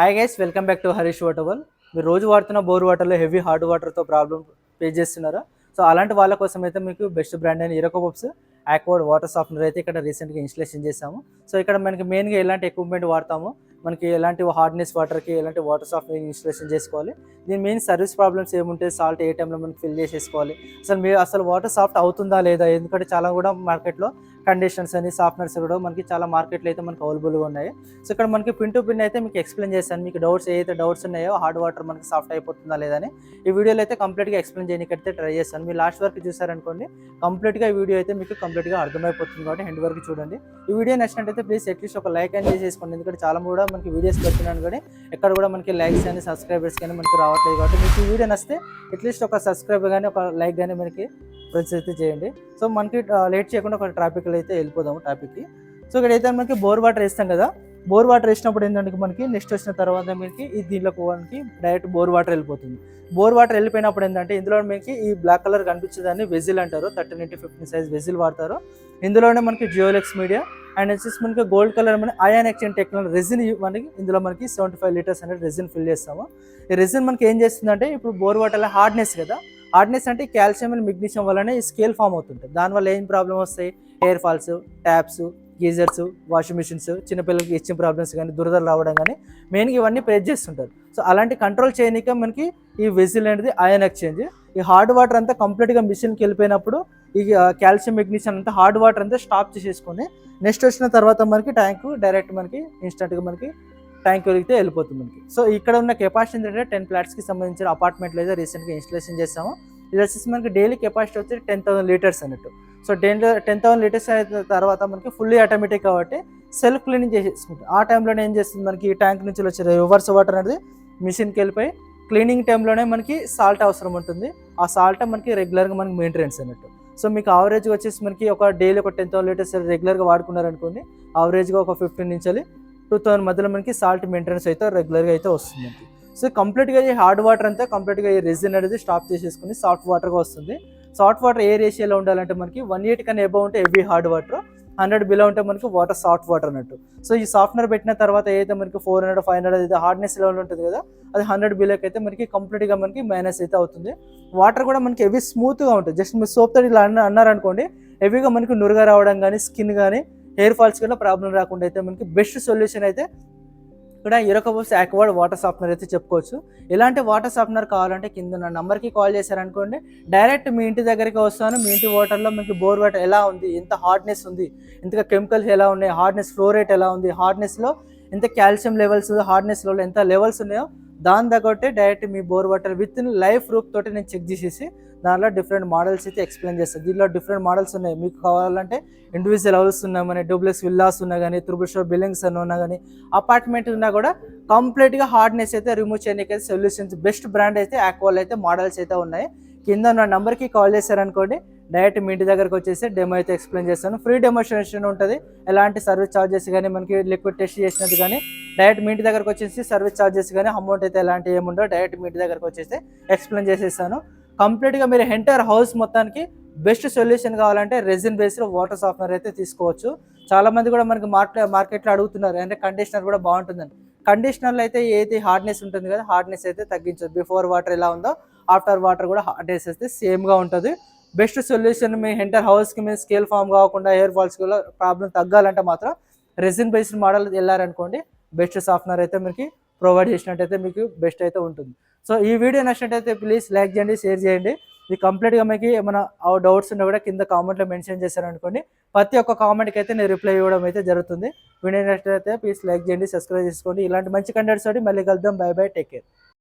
Hi guys welcome back to Harish వాటర్వల్ మీరు రోజు వాడుతున్న బోర్ వాటర్లో హెవీ హార్డ్ వాటర్తో ప్రాబ్లం ఫేస్ చేస్తున్నారా? సో అలాంటి వాళ్ళ కోసం అయితే మీకు బెస్ట్ బ్రాండ్ అయిన ఇరకో పప్స్ ఆక్వర్డ్ వాటర్ సాఫ్ట్నర్ అయితే ఇక్కడ రీసెంట్గా ఇన్స్టలేషన్ చేసాము సో ఇక్కడ మనకి మెయిన్గా ఎలాంటి ఎక్విప్మెంట్ వాడతాము మనకి ఎలాంటి హార్డ్నెస్ వాటర్కి ఎలాంటి వాటర్ సాఫ్ట్ ఇన్స్టలేషన్ చేసుకోవాలి. దీని మెయిన్ సర్వీస్ ప్రాబ్లమ్స్ ఏముంటాయి సాల్ట్ ఏ టైంలో మనకి ఫిల్ చేసేసుకోవాలి. అసలు మీరు అసలు వాటర్ సాఫ్ట్ అవుతుందా లేదా? ఎందుకంటే చాలా కూడా మార్కెట్లో కండిషన్స్ అని సాఫ్ట్నర్స్ కూడా మనకి చాలా మార్కెట్లో అయితే మనకి అవైలబుల్గా ఉన్నాయి. సో ఇక్కడ మనకి పిన్ టు పిన్ అయితే మీకు ఎక్స్ప్లెయిన్ చేస్తాను మీకు డౌట్స్ ఏదైతే డౌట్స్ ఉన్నాయో హార్డ్ వాటర్ మనకి సాఫ్ట్ అయిపోతుందా లేదని ఈ వీడియోలో అయితే కంప్లీట్గా ఎక్స్ప్లెయిన్ చేయడానికి ట్రై చేస్తాను. మీరు లాస్ట్ వరకు చూసారనుకోండి కంప్లీట్గా ఈ వీడియో అయితే మీకు కంప్లీట్గా అర్థమైపోతుంది కాబట్టి హెండ్ వరకు చూడండి. ఈ వీడియో నచ్చినట్టయితే ప్లీజ్ అట్లీస్ట్ ఒక లైక్ అని చేసేసుకోండి ఎందుకంటే చాలా కూడా మనకి వీడియోస్ పెడుతున్నాను కానీ ఎక్కడ కూడా మనకి లైక్స్ కానీ సబ్స్క్రైబర్స్ కానీ మనకి రావట్లేదు కాబట్టి మీకు ఈ వీడియో నచ్చితే అట్లీస్ట్ ఒక సబ్స్క్రైబ్ కానీ ఒక లైక్ కానీ మనకి ప్రొసెస్ అయితే చేయండి. సో మనకి లేట్ చేయకుండా ఒక ట్రాఫిక్లో అయితే వెళ్ళిపోదాము టాపిక్కి సో ఇక్కడ అయితే మనకి బోర్ వాటర్ వేస్తాం కదా. బోర్ వాటర్ వేసినప్పుడు ఏంటంటే మనకి నెక్స్ట్ వచ్చిన తర్వాత మనకి ఈ దీంట్లోకి మనకి డైరెక్ట్ బోర్ వాటర్ వెళ్ళిపోతుంది. బోర్ వాటర్ వెళ్ళిపోయినప్పుడు ఏంటంటే ఇందులో మనకి ఈ బ్లాక్ కలర్ కనిపించేదాన్ని వెజిల్ అంటారు. Thirteen into fifteen size vessel వాడతారు. ఇందులోనే మనకి జియోలెక్స్ మీడియా అండ్ వచ్చేసి మనకి గోల్డ్ కలర్ మన అయాన్ ఎక్స్చేంజ్ టెక్నాలజీ రెజిన్ మనకి ఇందులో మనకి సెవెంటీ ఫైవ్ లీటర్స్ అనేది రెజిన్ ఫిల్ చేస్తాము. ఈ రెజిన్ మనకి ఏం చేస్తుందంటే ఇప్పుడు బోర్ వాటర్ హార్డ్నెస్ కదా. హార్డ్నెస్ అంటే కాల్షియం అండ్ మెగ్నీషియం వల్లనే ఈ స్కేల్ ఫామ్ అవుతుంటుంది. దానివల్ల ఏం ప్రాబ్లం వస్తాయి? Hair falls taps geysers washing machines చిన్నపిల్లలకి ఇచ్చిన ప్రాబ్లమ్స్ కానీ దురదలు రావడం కానీ మెయిన్గా ఇవన్నీ ప్రేస్ చేస్తుంటారు. సో అలాంటి కంట్రోల్ చేయనిక మనకి ఈ వెజిల్ అనేది అయన్ ఎక్స్చేంజ్ ఈ హార్డ్ వాటర్ అంతా కంప్లీట్గా మిషన్కి వెళ్ళిపోయినప్పుడు ఈ కాల్షియం మెగ్నీషియం అంతా హార్డ్ వాటర్ అంతా స్టాప్ చేసేసుకొని నెక్స్ట్ వచ్చిన తర్వాత మనకి ట్యాంక్ డైరెక్ట్ మనకి ఇన్స్టెంట్గా మనకి ట్యాంక్ వెలిగితే వెళ్ళిపోతుంది మనకి. సో ఇక్కడ ఉన్న కెపాసిటీ ఏంటంటే టెన్ ప్లాట్స్కి సంబంధించిన అపార్ట్మెంట్లో అయితే రీసెంట్గా ఇన్స్టలేషన్ చేస్తాము ఇది వచ్చేసి మనకి డైలీ కెపాసిటీ వచ్చి టెన్ థౌసండ్ లీటర్స్ అన్నట్టు. So ten ten thousand litres అయిన తర్వాత మనకి ఫుల్లీ ఆటోమేటిక్ కాబట్టి సెల్ఫ్ క్లీనింగ్ చేసేసుకుంటుంది ఆ టైంలోనే ఏం చేస్తుంది మనకి ఈ ట్యాంక్ నుంచి వచ్చే రివర్స్ వాటర్ అనేది మిషన్కి వెళ్ళిపోయి క్లీనింగ్ టైంలోనే మనకి సాల్ట్ అవసరం ఉంటుంది. ఆ సాల్ట్ మనకి రెగ్యులర్గా మనకి మెయింటెనెన్స్ అన్నట్టు. సో మీకు ఆవరేజ్గా వచ్చేసి మనకి ఒక డైలీ ఒక టెన్ థౌసండ్ లీటర్స్ రెగ్యులర్గా వాడుకున్నారనుకోండి ఆవరేజ్గా ఒక ఫిఫ్టీన్ నుంచి టూ థౌసండ్ మధ్యలో మనకి సాల్ట్ మెయింటెనెన్స్ అయితే రెగ్యులర్గా అయితే వస్తుంది మనకి సో కంప్లీట్గా ఈ హార్డ్ వాటర్ అంతా కంప్లీట్గా ఈ రెజిన్ అనేది స్టాప్ చేసేసుకుని సాఫ్ట్ వాటర్గా వస్తుంది. సాఫ్ట్ వాటర్ ఏ రేషియోలో ఉండాలంటే మనకి వన్ ఎయిట్ కన్నా ఎబో ఉంటే heavy hard water hundred below ఉంటే మనకి వాటర్ సాఫ్ట్ వాటర్ అన్నట్టు. సో ఈ సాఫ్ట్నర్ పెట్టిన తర్వాత ఏదైతే మనకి ఫోర్ హండ్రెడ్ ఫైవ్ హండ్రెడ్ అయితే హార్డ్నెస్ లెవెల్ ఉంటుంది కదా అది హండ్రెడ్ బిలోకి అయితే మనకి కంప్లీట్గా మనకి మైనస్ అయితే అవుతుంది. వాటర్ కూడా మనకి హెవీ స్మూత్గా ఉంటుంది. జస్ట్ మీరు సోప్ తోటి ఇలా అన్న అన్నారనుకోండి హెవీగా మనకి నురుగా రావడం కానీ స్కిన్ కానీ హెయిర్ ఫాల్స్ కూడా ప్రాబ్లం రాకుండా అయితే మనకి బెస్ట్ సొల్యూషన్ అయితే ఇక్కడ ఇరకబోస్ యాక్వర్డ్ వాటర్ సాఫ్ట్వేర్ అయితే చెప్పుకోవచ్చు. ఇలాంటి వాటర్ సాఫ్ట్వేర్ కావాలంటే కింద నా నెంబర్కి కాల్ చేశారనుకోండి డైరెక్ట్ మీ ఇంటి దగ్గరికి వస్తాను. మీ ఇంటి వాటర్లో మీకు బోర్ వాటర్ ఎలా ఉంది? ఎంత హార్డ్నెస్ ఉంది? ఎంత కెమికల్స్ ఎలా ఉన్నాయి? హార్డ్నెస్ ఫ్లో రేట్ ఎలా ఉంది? హార్డ్నెస్లో ఎంత కాల్షియం లెవెల్స్ హార్డ్నెస్లో ఎంత లెవెల్స్ ఉన్నాయో దాని తగ్గట్టే డైరెక్ట్ మీ bore water with in life రూప్ తోటి నేను చెక్ చేసేసి దానిలో డిఫరెంట్ మోడల్స్ అయితే ఎక్స్ప్లెయిన్ చేస్తాను. దీనిలో డిఫరెంట్ మోడల్స్ ఉన్నాయి. మీకు కావాలంటే ఇండివిజువల్ హౌస్ ఉన్నా కానీ డూప్లెక్స్ విల్లాస్ ఉన్నా కానీ త్రిబుల్ బిల్డింగ్స్ అని ఉన్నా కానీ అపార్ట్మెంట్ ఉన్నా కూడా కంప్లీట్గా హార్డ్నెస్ అయితే రిమూవ్ చేయడానికి అయితే సొల్యూషన్స్ బెస్ట్ బ్రాండ్ అయితే ఆక్వాల్ అయితే మోడల్స్ అయితే ఉన్నాయి. కింద నా నెంబర్కి కాల్ చేశారనుకోండి డైరెక్ట్ మీ ఇంటి దగ్గరకు వచ్చేసి డెమో అయితే ఎక్స్ప్లెయిన్ చేస్తాను. ఫ్రీ డెమోస్ట్రేషన్ ఉంటుంది. ఎలాంటి సర్వీస్ ఛార్జెస్ కానీ మనకి లిక్విడ్ టెస్ట్ చేసినది కానీ డైరెక్ట్ మీ ఇంటి దగ్గరకు వచ్చేసి సర్వీస్ ఛార్జెస్ కానీ అమౌంట్ అయితే ఎలాంటి ఏముండో డైరెక్ట్ మీ ఇంటి దగ్గరకు వచ్చేసి ఎక్స్ప్లెయిన్ చేసేస్తాను. కంప్లీట్గా మీరు ఎంటైర్ హౌస్ మొత్తానికి బెస్ట్ సొల్యూషన్ కావాలంటే రెజిన్ బేస్డ్ వాటర్ సాఫ్ట్నర్ అయితే తీసుకోవచ్చు. చాలామంది కూడా మనకి మార్కెట్ మార్కెట్లో అడుగుతున్నారు. అంటే కండిషనర్ కూడా బాగుంటుందని. కండిషనర్లో అయితే ఏది హార్డ్నెస్ ఉంటుంది కదా హార్డ్నెస్ అయితే తగ్గించదు బిఫోర్ వాటర్ ఎలా ఉందో ఆఫ్టర్ వాటర్ కూడా హార్డ్నెస్ అయితే సేమ్గా ఉంటుంది. బెస్ట్ సొల్యూషన్ మీ ఎంటర్ హౌస్కి మీ స్కేల్ ఫామ్ కాకుండా హెయిర్ ఫాల్స్ కూడా ప్రాబ్లం తగ్గాలంటే మాత్రం రెజిన్ బేస్డ్ మోడల్ వెళ్ళారనుకోండి బెస్ట్ సాఫ్ట్వేర్ అయితే మీకు ప్రొవైడ్ చేసినట్టయితే మీకు బెస్ట్ అయితే ఉంటుంది. సో ఈ వీడియో నచ్చినట్టయితే ప్లీజ్ లైక్ చేయండి షేర్ చేయండి. ఇది కంప్లీట్గా మీకు ఏమైనా డౌట్స్ ఉన్నా కూడా కింద కామెంట్లో మెన్షన్ చేశారనుకోండి ప్రతి ఒక్క కామెంట్కి అయితే నేను రిప్లై ఇవ్వడం అయితే జరుగుతుంది. వీడియో నచ్చినట్టయితే ప్లీజ్ లైక్ చేయండి సబ్స్క్రైబ్ చేసుకోండి. ఇలాంటి మంచి కంటెంట్స్ తోటి మళ్ళీ కలుద్దాం. By bye take care